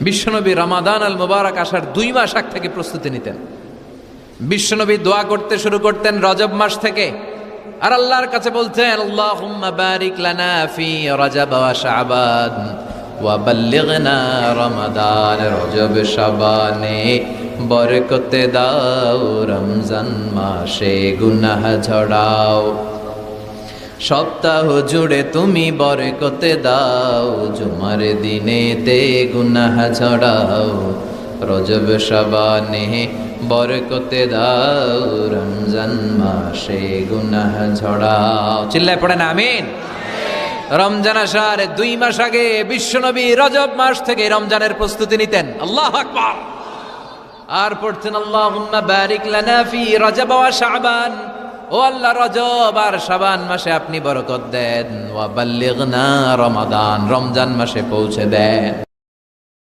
বিশ্বনবী রমাদান আল মুবারক আসার দুই মাস আগ থেকে প্রস্তুতি নিতেন। বিশ্বনবী দোয়া করতে শুরু করতেন রজব মাস থেকে। আর আল্লাহর কাছে বলতেন রজব ওয়া রমাদান বরকতে দাও রমজান মাসে গুনাহ ঝড়াও। সপ্তাহ জুড়ে তুমি বরকতে দাও, জুমার দিনেতে গুনাহ ঝড়াও রজব শাবানে বরকতে দাও, রমজান মাসে গুনাহ ঝড়াও চিল্লায় পড়ে না, আমিন? রমজান আসার দুই মাস আগে বিশ্বনবী রজব মাস থেকে রমজানের প্রস্তুতি নিতেন। আল্লাহ আকবার। আর পড়তেন, আল্লাহুম্মা বারিক লানা ফি রজব ওয়া শাবান। ও আল্লাহ রজব, আর শাবান মাসে আপনি বরকত দেন। ওয়া বাল্লিগনা রমাদান, রমজান মাসে পৌঁছে দেন।